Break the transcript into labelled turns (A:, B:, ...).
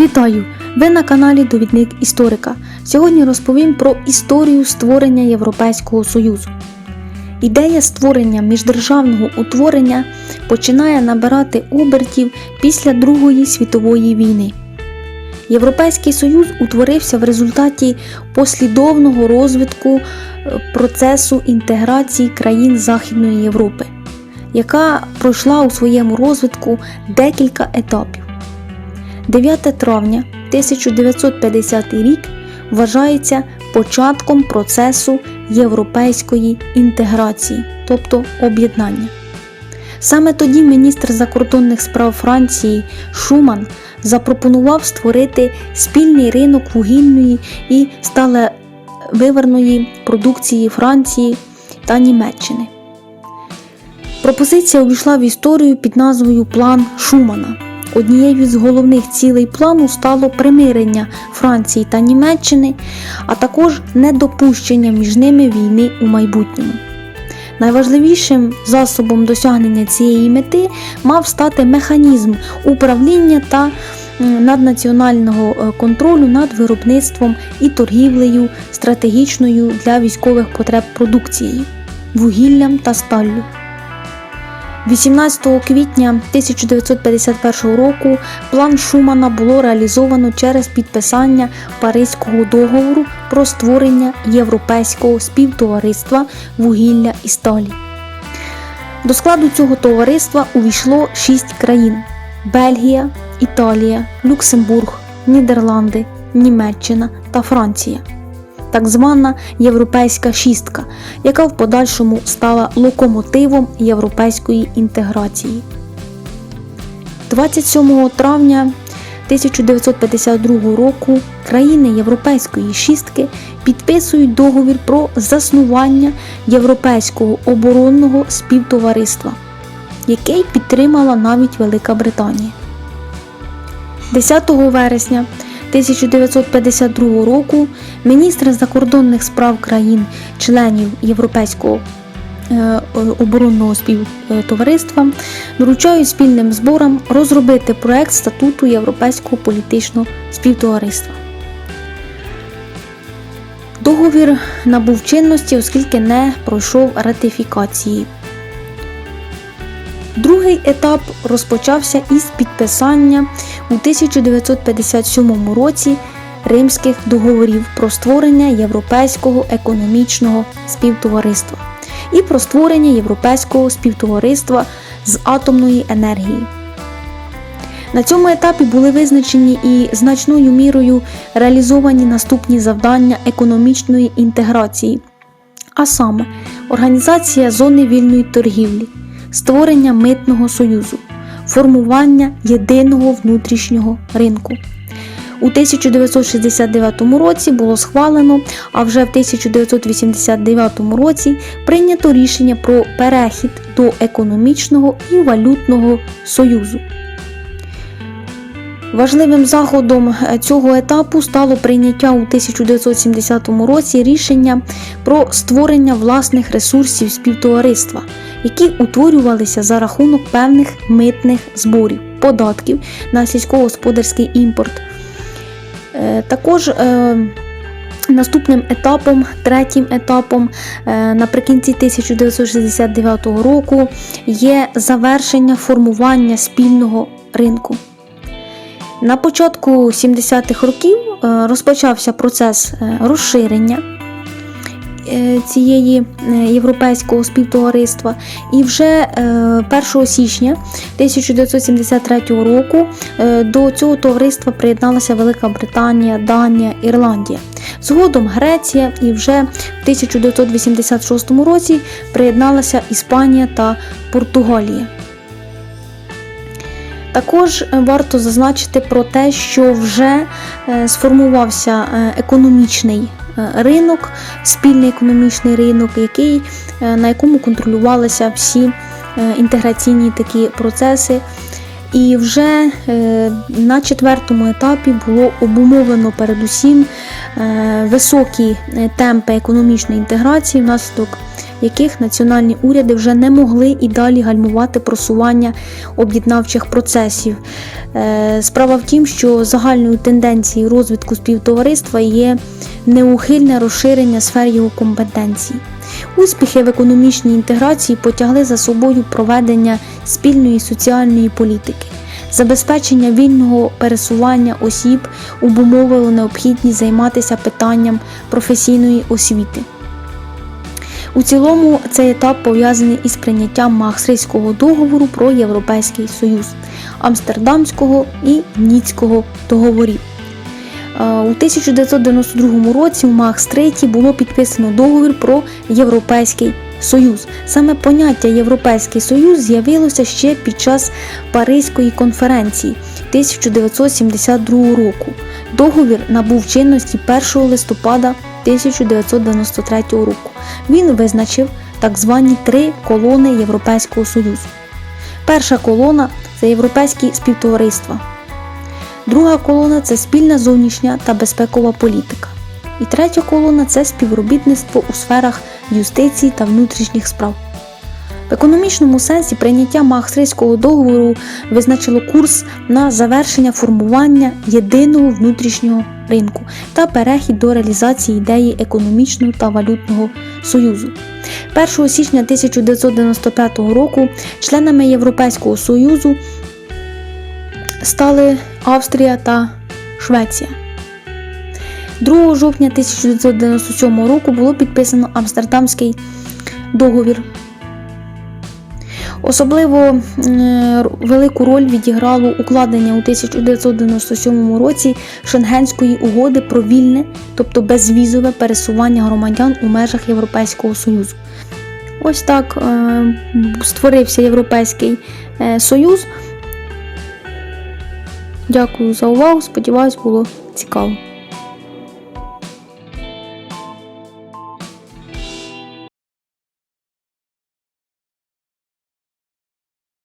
A: Вітаю! Ви на каналі Довідник Історика. Сьогодні розповім про історію створення Європейського Союзу. Ідея створення міждержавного утворення починає набирати обертів після Другої світової війни. Європейський Союз утворився в результаті послідовного розвитку е, процесу інтеграції країн Західної Європи, яка пройшла у своєму розвитку декілька етапів. 9 травня 1950 рік вважається початком процесу європейської інтеграції, тобто об'єднання. Саме тоді міністр закордонних справ Франції Шуман запропонував створити спільний ринок вугільної і сталевиверної продукції Франції та Німеччини. Пропозиція увійшла в історію під назвою План Шумана. Однією з головних цілей плану стало примирення Франції та Німеччини, а також недопущення між ними війни у майбутньому. Найважливішим засобом досягнення цієї мети мав стати механізм управління та наднаціонального е, контролю над виробництвом і торгівлею стратегічною для військових потреб продукцією, вугіллям та сталлю. 18 квітня 1951 року план Шумана було реалізовано через підписання Паризького договору про створення Європейського співтовариства вугілля і сталі. До складу цього товариства увійшло шість країн: Бельгія, Італія, Люксембург, Нідерланди, Німеччина та Франція так звана Європейська шістка, яка в подальшому стала локомотивом європейської інтеграції. 27 травня 1952 року країни Європейської шістки підписують договір про заснування Європейського оборонного співтовариства, який підтримала навіть Велика Британія. 10 вересня 1952 року міністри закордонних справ країн-членів Європейського е, оборонного співтовариства доручають спільним зборам розробити проект статуту Європейського політичного співтовариства. Договір набув чинності, оскільки не пройшов ратифікації. Другий етап розпочався із підписання у 1957 році Римських договорів про створення Європейського економічного співтовариства і про створення Європейського співтовариства з атомної енергії. На цьому етапі були визначені і значною мірою реалізовані наступні завдання економічної інтеграції, а саме організація зони вільної торгівлі, створення митного союзу, формування єдиного внутрішнього ринку. У 1969 році було схвалено, а вже в 1989 році прийнято рішення про перехід до економічного і валютного союзу. Важливим заходом цього етапу стало прийняття у 1970 році рішення про створення власних ресурсів співтовариства, які утворювалися за рахунок певних митних зборів, податків на сільськогосподарський імпорт. Е, Також е, Наступним етапом, третім етапом е, наприкінці 1969 року є завершення формування спільного ринку. На початку 70-х років е, розпочався процес е, розширення е, цієї європейського співтовариства, і вже е, 1 січня 1973 року до цього товариства приєдналася Велика Британія, Данія, Ірландія. Згодом Греція і вже в 1986 році приєдналася Іспанія та Португалія. Також е, варто зазначити про те, що вже е, сформувався е, економічний ринок, спільний економічний ринок, який, на якому контролювалися всі інтеграційні такі процеси. І вже на четвертому етапі було обумовлено передусім високі темпи економічної інтеграції внаслідок яких національні уряди вже не могли і далі гальмувати просування об'єднавчих процесів. Е, Справа в тім, що загальною тенденцією розвитку співтовариства є неухильне розширення сфер його компетенцій. Успіхи в економічній інтеграції потягли за собою проведення спільної соціальної політики. Забезпечення вільного пересування осіб обумовило необхідність займатися питанням професійної освіти. У цілому цей етап пов'язаний із прийняттям Маастрихтського договору про Європейський Союз, Амстердамського і Ніцького договорів. Е, У 1992 році в Маастрихті було підписано договір про Європейський Союз. Саме поняття Європейський Союз з'явилося ще під час Паризької конференції 1972 року. Договір набув чинності 1 листопада 1993 року. Він визначив так звані три колони Європейського Союзу. Перша колона це європейські співтовариства. Друга колона це спільна зовнішня та безпекова політика. І третя колона це співробітництво у сферах юстиції та внутрішніх справ. В економічному сенсі прийняття Маастрихтського договору визначило курс на завершення формування єдиного внутрішнього ринку та перехід до реалізації ідеї економічного та валютного союзу. 1 січня 1995 року членами Європейського союзу стали Австрія та Швеція. 2 жовтня 1997 року було підписано Амстердамський договір. Особливо е, велику роль відіграло укладення у 1997 році Шенгенської угоди про вільне, тобто безвізове пересування громадян у межах Європейського Союзу. Ось так е, створився Європейський е, Союз. Дякую за увагу. Сподіваюсь, було цікаво.